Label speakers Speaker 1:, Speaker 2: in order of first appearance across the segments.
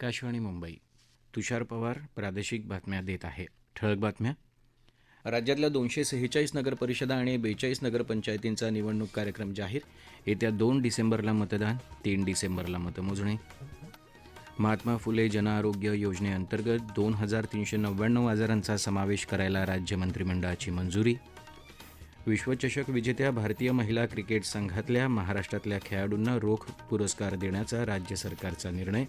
Speaker 1: आकाशवाणी मुंबई. तुषार पवार प्रादेशिक बातम्या देत आहे. ठळक बातम्या. राज्यातल्या दोनशे सेहेचाळीस नगरपरिषदा आणि बेचाळीस नगरपंचायतींचा निवडणूक कार्यक्रम जाहीर. येत्या दोन डिसेंबरला मतदान तीन डिसेंबरला मतमोजणी. महात्मा फुले जनआरोग्य योजनेअंतर्गत दोन हजार तीनशे नव्याण्णव आजारांचा समावेश करायला राज्य मंत्रिमंडळाची मंजुरी. विश्वचषक विजेत्या भारतीय महिला क्रिकेट संघातल्या महाराष्ट्रातल्या खेळाडूंना रोख पुरस्कार देण्याचा राज्य सरकारचा निर्णय.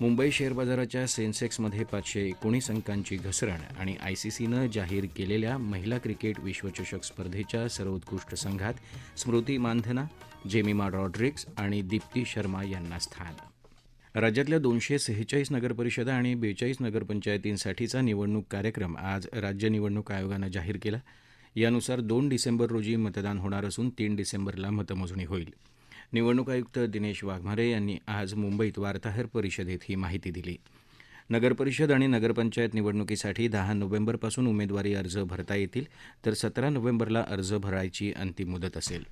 Speaker 1: मुंबई शेअर बाजाराच्या सेन्सेक्समध्ये पाचशे एकोणीस अंकांची घसरण आणि आयसीसीनं जाहीर केलेल्या महिला क्रिकेट विश्वचषक स्पर्धेच्या सर्वोत्कृष्ट संघात स्मृती मानधना जेमिमा रॉड्रिक्स आणि दीप्ती शर्मा यांना स्थान. राज्यातल्या दोनशे सेहेचाळीस नगरपरिषदा आणि बेचाळीस नगरपंचायतींसाठीचा निवडणूक कार्यक्रम आज राज्य निवडणूक आयोगानं जाहीर केला. यानुसार दोन डिसेंबर रोजी मतदान होणार असून तीन डिसेंबरला मतमोजणी होईल. निवडणूक आयुक्त दिनेश वाघमारे यांनी आज मुंबईत वार्ताहर परिषदेत ही माहिती दिली. नगरपरिषद आणि नगरपंचायत निवडणुकीसाठी दहा नोव्हेंबरपासून उमेदवारी अर्ज भरता येतील तर सतरा नोव्हेंबरला अर्ज भरायची अंतिम मुदत असेल.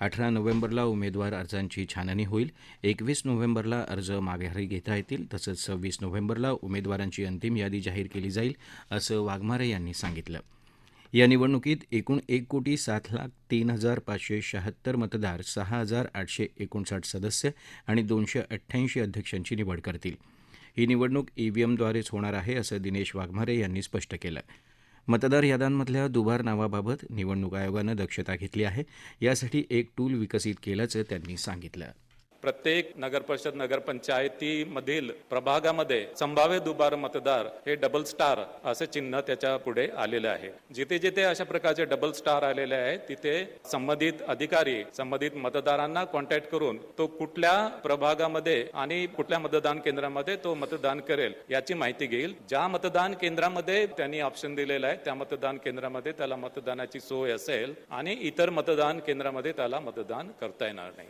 Speaker 1: अठरा नोव्हेंबरला उमेदवार अर्जांची छाननी होईल एकवीस नोव्हेंबरला अर्ज माघारी घेता येतील तसंच सव्वीस नोव्हेंबरला उमेदवारांची अंतिम यादी जाहीर केली जाईल असं वाघमारे यांनी सांगितलं. या निवडणुकीत एकूण एक कोटी सात लाख तीन हजार पाचशे शहात्तर मतदार सहा हजार आठशे एकोणसाठ सदस्य आणि दोनशे अठ्ठ्याऐंशी अध्यक्षांची निवड करतील. ही निवडणूक ईव्हीएमद्वारेच होणार आहे असं दिनेश वाघमारे यांनी स्पष्ट केलं. मतदार याद्यांमधल्या दुबार नावाबाबत निवडणूक आयोगानं दक्षता घेतली आहे. यासाठी एक टूल विकसित केल्याचं त्यांनी सांगितलं.
Speaker 2: प्रत्येक नगरपरिषद नगरपंचायतीमधील प्रभागामध्ये संभाव्य दुबार मतदार हे डबल स्टार असे चिन्ह त्याच्या पुढे आलेले आहे. जिथे जिथे अशा प्रकारचे डबल स्टार आलेले आहेत तिथे संबंधित अधिकारी संबंधित मतदारांना कॉन्टॅक्ट करून तो कुठल्या प्रभागामध्ये आणि कुठल्या मतदान केंद्रामध्ये तो मतदान करेल याची माहिती घेईल. ज्या मतदान केंद्रामध्ये त्यांनी ऑप्शन दिलेला आहे त्या मतदान केंद्रामध्ये त्याला मतदानाची सोय असेल आणि इतर मतदान केंद्रामध्ये त्याला मतदान करता येणार नाही.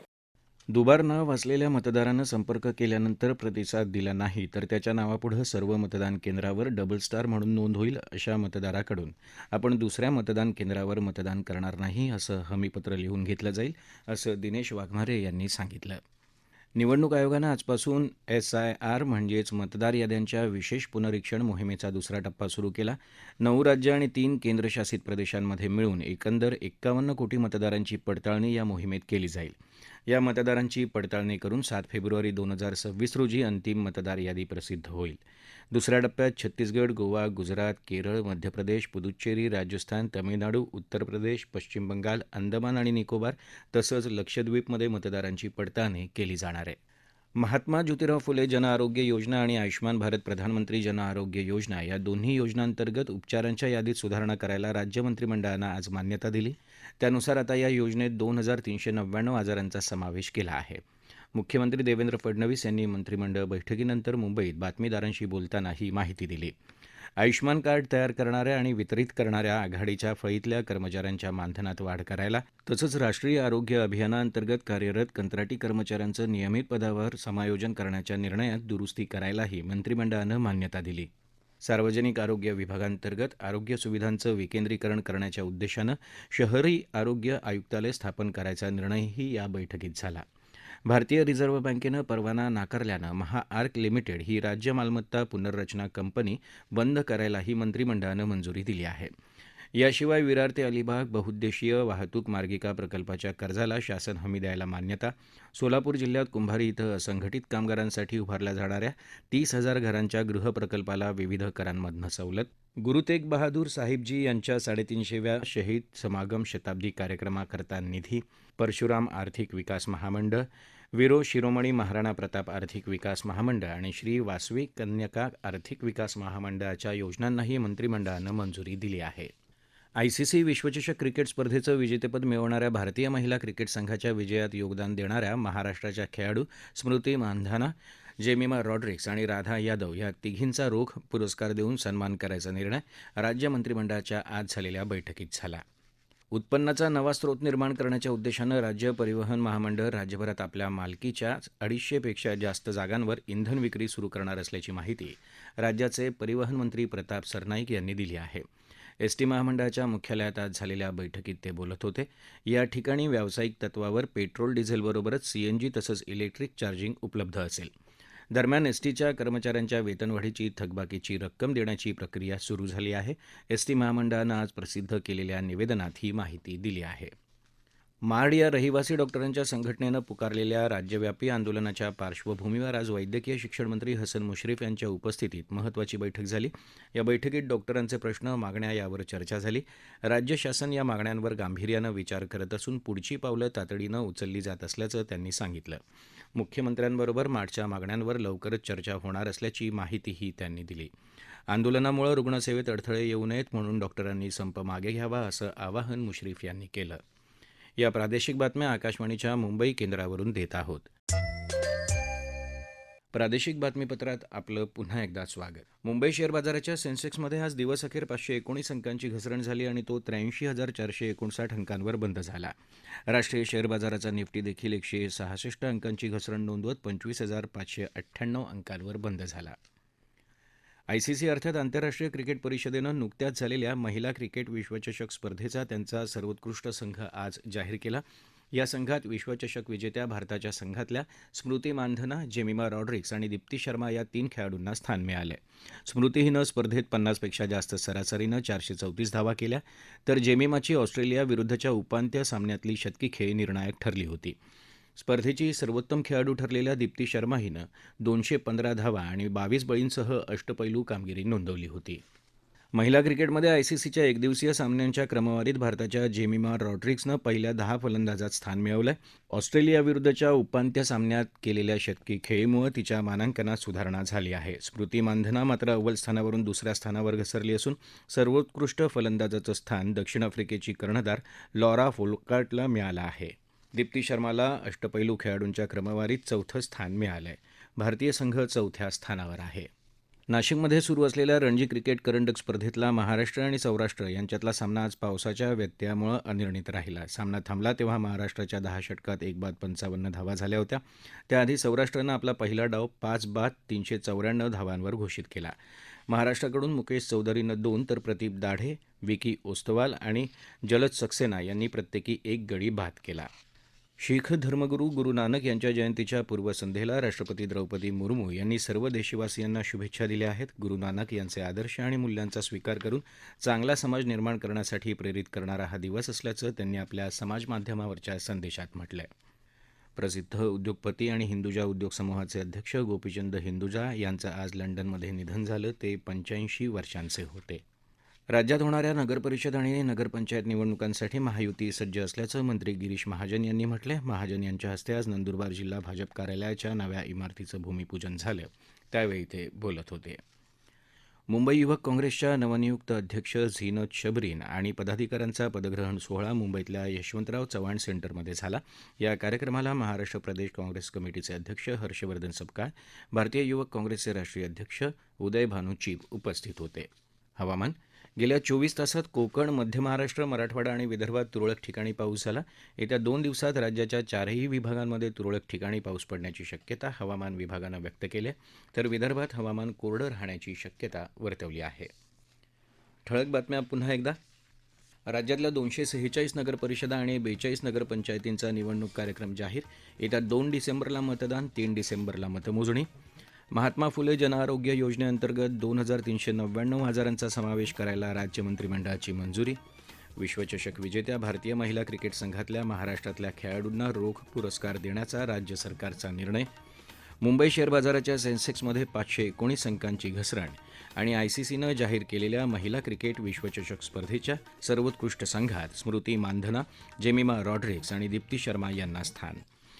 Speaker 1: दुबार नाव असलेल्या मतदारानं संपर्क केल्यानंतर प्रतिसाद दिला नाही तर त्याच्या नावापुढं सर्व मतदान केंद्रावर डबल स्टार म्हणून नोंद होईल अशा मतदाराकडून. आपण दुसऱ्या मतदान केंद्रावर मतदान करणार नाही असं हमीपत्र लिहून घेतलं जाईल असं दिनेश वाघमारे यांनी सांगितलं. निवडणूक आयोगानं आजपासून एस आय आर म्हणजेच मतदार याद्यांच्या विशेष पुनरीक्षण मोहिमेचा दुसरा टप्पा सुरू केला. नऊ राज्य आणि तीन केंद्रशासित प्रदेशांमध्ये मिळून एकंदर एक्कावन्न कोटी मतदारांची पडताळणी या मोहिमेत केली जाईल. या मतदारांची पडताळणी करून सात फेब्रुवारी दोन हजार सव्वीस रोजी अंतिम मतदार यादी प्रसिद्ध होईल. दुसऱ्या टप्प्यात छत्तीसगड गोवा गुजरात केरळ मध्य प्रदेश पुदुच्चेरी राजस्थान तमिळनाडू उत्तर प्रदेश पश्चिम बंगाल अंदमान आणि निकोबार तसंच लक्षद्वीपमध्ये मतदारांची पडताळणी केली जाणार आहे. महात्मा ज्योतिराव फुले जनआरोग्य योजना आणि आयुष्मान भारत प्रधानमंत्री जनआरोग्य योजना या दोन्ही योजनांतर्गत उपचारांच्या यादीत सुधारणा करायला राज्य मंत्रिमंडळानं आज मान्यता दिली. त्यानुसार आता या योजनेत दोन हजार तीनशे नव्याण्णव आजारांचा समावेश केला आहे. मुख्यमंत्री देवेंद्र फडणवीस यांनी मंत्रिमंडळ बैठकीनंतर मुंबईत बातमीदारांशी बोलताना ही माहिती दिली. आयुष्मान कार्ड तयार करणाऱ्या आणि वितरित करणाऱ्या आघाडीच्या फळीतल्या कर्मचाऱ्यांच्या मानधनात वाढ करायला तसंच राष्ट्रीय आरोग्य अभियानाअंतर्गत कार्यरत कंत्राटी कर्मचाऱ्यांचं नियमित पदावर समायोजन करण्याच्या निर्णयात दुरुस्ती करायलाही मंत्रिमंडळानं मान्यता दिली. सार्वजनिक आरोग्य विभागांतर्गत आरोग्य सुविधांचं विकेंद्रीकरण करण्याच्या उद्देशानं शहरी आरोग्य आयुक्तालय स्थापन करायचा निर्णयही या बैठकीत झाला. भारतीय रिझर्व्ह बँकेनं परवाना नाकारल्यानं महाआर्क लिमिटेड ही राज्य मालमत्ता पुनर्रचना कंपनी बंद करायलाही मंत्रिमंडळानं मंजुरी दिली आहे. याशिवाय विरार ते अलिबाग बहुउद्देशीय वाहतूक मार्गिका प्रकल्पाच्या कर्जाला शासन हमी द्यायला मान्यता सोलापूर जिल्ह्यात कुंभारी इथं असंघटित कामगारांसाठी उभारल्या जाणाऱ्या तीस हजार घरांच्या गृहप्रकल्पाला विविध करांमधनं सवलत गुरु तेग बहादूर साहिबजी यांच्या साडेतीनशेव्या शहीद समागम शताब्दी कार्यक्रमाकरता निधी परशुराम आर्थिक विकास महामंडळ विरो शिरोमणी महाराणा प्रताप आर्थिक विकास महामंडळ आणि श्री वासवी कन्यका आर्थिक विकास महामंडळाच्या योजनांनाही मंत्रिमंडळानं मंजुरी दिली आहे. आयसीसी विश्वचषक क्रिकेट स्पर्धेचं विजेतेपद मिळवणाऱ्या भारतीय महिला क्रिकेट संघाच्या विजयात योगदान देणाऱ्या महाराष्ट्राच्या खेळाडू स्मृती मानधाना जेमिमा रॉड्रिक्स आणि राधा यादव या तिघींचा रोख पुरस्कार देऊन सन्मान करायचा निर्णय राज्य मंत्रिमंडळाच्या आज झालेल्या बैठकीत झाला. उत्पन्नाचा नवा स्रोत निर्माण करण्याच्या उद्देशानं राज्य परिवहन महामंडळ राज्यभरात आपल्या मालकीच्या अडीचशेपेक्षा जास्त जागांवर इंधन विक्री सुरू करणार असल्याची माहिती राज्याचे परिवहन मंत्री प्रताप सरनाईक यांनी दिली आहे. एस टी महामंडळाच्या मुख्यालयात आज झालेल्या बैठकीत ते बोलत होते. या ठिकाणी व्यावसायिक तत्वावर पेट्रोल डिझेलबरोबरच सीएनजी तसंच इलेक्ट्रिक चार्जिंग उपलब्ध असेल. दरम्यान एसटीच्या कर्मचाऱ्यांच्या वेतनवाढीची थकबाकीची रक्कम देण्याची प्रक्रिया सुरू झाली आहे. एसटी महामंडळानं आज प्रसिद्ध केलेल्या निवेदनात ही माहिती दिली आहे. मार्ड या रहिवासी डॉक्टरांच्या संघटनेनं पुकारलेल्या राज्यव्यापी आंदोलनाच्या पार्श्वभूमीवर आज वैद्यकीय शिक्षण मंत्री हसन मुश्रीफ यांच्या उपस्थितीत महत्त्वाची बैठक झाली. या बैठकीत डॉक्टरांचे प्रश्न मागण्या यावर चर्चा झाली. राज्य शासन या मागण्यांवर गांभीर्यानं विचार करत असून पुढची पावलं तातडीनं उचलली जात असल्याचं त्यांनी सांगितलं. मुख्यमंत्र्यांबरोबर मार्डच्या मागण्यांवर लवकरच चर्चा होणार असल्याची माहितीही त्यांनी दिली. आंदोलनामुळे रुग्णसेवेत अडथळे येऊ नयेत म्हणून डॉक्टरांनी संप मागे घ्यावा असं आवाहन मुश्रीफ यांनी केलं. या प्रादेशिक बातम्या आकाशवाणीच्या मुंबई केंद्रावरून देत आहोत. प्रादेशिक बातमीपत्रात आपलं पुन्हा एकदा स्वागत. मुंबई शेअर बाजाराच्या सेन्सेक्समध्ये आज दिवसअखेर पाचशे एकोणीस अंकांची घसरण झाली आणि तो त्र्याऐंशी हजार चारशे एकोणसाठ अंकांवर बंद झाला. राष्ट्रीय शेअर बाजाराचा निफ्टी देखील एकशे सहासष्ट अंकांची घसरण नोंदवत पंचवीस हजार पाचशे अठ्ठ्याण्णव अंकांवर बंद झाला. आयसीसी अर्थात आंतरराष्ट्रीय क्रिकेट परिषदेनं नुकत्याच झालेल्या महिला क्रिकेट विश्वचषक स्पर्धेचा त्यांचा सर्वोत्कृष्ट संघ आज जाहीर केला. या संघात विश्वचषक विजेत्या भारताच्या संघातल्या स्मृती मानधना जेमिमा रॉड्रिक्स आणि दीप्ती शर्मा या तीन खेळाडूंना स्थान मिळालं. स्मृती हिनं स्पर्धेत पन्नासपेक्षा जास्त सरासरीनं चारशे चौतीस धावा केल्या तर जेमिमाची ऑस्ट्रेलिया विरुद्धच्या उपांत्य सामन्यातली शतकी खेळी निर्णायक ठरली होती. स्पर्धेची सर्वोत्तम खेळाडू ठरलेल्या दीप्ती शर्मा हिनं दोनशे पंधरा धावा आणि बावीस बळींसह अष्टपैलू कामगिरी नोंदवली होती. महिला क्रिकेटमध्ये आयसीसीच्या एकदिवसीय सामन्यांच्या क्रमवारीत भारताच्या जेमिमा रॉड्रिक्सनं पहिल्या दहा फलंदाजात स्थान मिळवलं ऑस्ट्रेलियाविरुद्धच्या उपांत्य सामन्यात केलेल्या शतकी खेळीमुळे तिच्या मानांकनात सुधारणा झाली आहे. स्मृती मानधना मात्र अव्वल स्थानावरून दुसऱ्या स्थानावर घसरली असून सर्वोत्कृष्ट फलंदाजाचं स्थान दक्षिण आफ्रिकेची कर्णधार लॉरा फोलकार्टला मिळालं आहे. दीप्ती शर्माला अष्टपैलू खेळाडूंच्या क्रमवारीत चौथं स्थान मिळालं आहे भारतीय संघ चौथ्या स्थानावर आहे. नाशिकमध्ये सुरू असलेल्या रणजी क्रिकेट करंडक स्पर्धेतला महाराष्ट्र आणि सौराष्ट्र यांच्यातला सामना आज पावसाच्या व्यत्ययामुळे अनिर्णित राहिला. सामना थांबला तेव्हा महाराष्ट्राच्या दहा षटकात एक बाद पंचावन्न धावा झाल्या होत्या. त्याआधी सौराष्ट्रानं आपला पहिला डाव पाच बाद तीनशे चौऱ्याण्णव धावांवर घोषित केला. महाराष्ट्राकडून मुकेश चौधरीनं दोन तर प्रदीप दाढे विकी ओस्तवाल आणि जलद सक्सेना यांनी प्रत्येकी एक गडी बाद केला. शीख धर्मगुरू गुरु नानक यांच्या जयंतीच्या पूर्वसंध्येला राष्ट्रपती द्रौपदी मुर्मू यांनी सर्व देशवासियांना शुभेच्छा दिल्या आहेत. गुरु नानक यांचे आदर्श आणि मूल्यांचा स्वीकार करून चांगला समाज निर्माण करण्यासाठी प्रेरित करणारा हा दिवस असल्याचं त्यांनी आपल्या समाजमाध्यमावरच्या संदेशात म्हटलं आहे प्रसिद्ध उद्योगपती आणि हिंदुजा उद्योग समूहाचे अध्यक्ष गोपीचंद हिंदुजा यांचं आज लंडनमध्ये निधन झालं. ते पंच्याऐंशी वर्षांचे होते. राज्यात होणाऱ्या नगरपरिषद आणि नगरपंचायत निवडणुकांसाठी महायुती सज्ज असल्याचं मंत्री गिरीश महाजन यांनी म्हटलंय. महाजन यांच्या हस्ते आज नंदुरबार जिल्हा भाजप कार्यालयाच्या नव्या इमारतीचं भूमिपूजन झालं. त्यावेळी ते बोलत होते. मुंबई युवक काँग्रेसच्या नवनियुक्त अध्यक्ष झीनत शबरीन आणि पदाधिकाऱ्यांचा पदग्रहण सोहळा मुंबईतल्या यशवंतराव चव्हाण सेंटरमध्ये झाला. या कार्यक्रमाला महाराष्ट्र प्रदेश काँग्रेस कमिटीचे अध्यक्ष हर्षवर्धन सपकाळ भारतीय युवक काँग्रेसचे राष्ट्रीय अध्यक्ष उदय भानू चीप उपस्थित होते. हवामान गेल्या चोवीस तासात कोकण मध्य महाराष्ट्र मराठवाडा आणि विदर्भात तुरळक ठिकाणी पाऊस झाला. येत्या दोन दिवसात राज्याच्या चारही विभागांमध्ये तुरळक ठिकाणी पाऊस पडण्याची शक्यता हवामान विभागानं व्यक्त केली आहे. तर विदर्भात हवामान कोरडं राहण्याची शक्यता वर्तवली आहे. ठळक बातम्या पुन्हा एकदा. राज्यातल्या दोनशे सेहेचाळीस नगरपरिषदा आणि बेचाळीस नगरपंचायतींचा निवडणूक कार्यक्रम जाहीर. येत्या दोन डिसेंबरला मतदान तीन डिसेंबरला मतमोजणी. महात्मा फुले जनआरोग्य योजनेअंतर्गत दोन हजार तीनशे नव्याण्णव हजारांचा समावेश करायला राज्य मंत्रिमंडळाची मंजुरी. विश्वचषक विजेत्या भारतीय महिला क्रिकेट संघातल्या महाराष्ट्रातल्या खेळाडूंना रोख पुरस्कार देण्याचा राज्य सरकारचा निर्णय. मुंबई शेअर बाजाराच्या सेन्सेक्समध्ये पाचशे एकोणीस अंकांची घसरण आणि आयसीसीनं जाहीर केलेल्या महिला क्रिकेट विश्वचषक स्पर्धेच्या सर्वोत्कृष्ट संघात स्मृती मानधना जेमिमा रॉड्रिक्स आणि दीप्ती शर्मा यांना स्थान.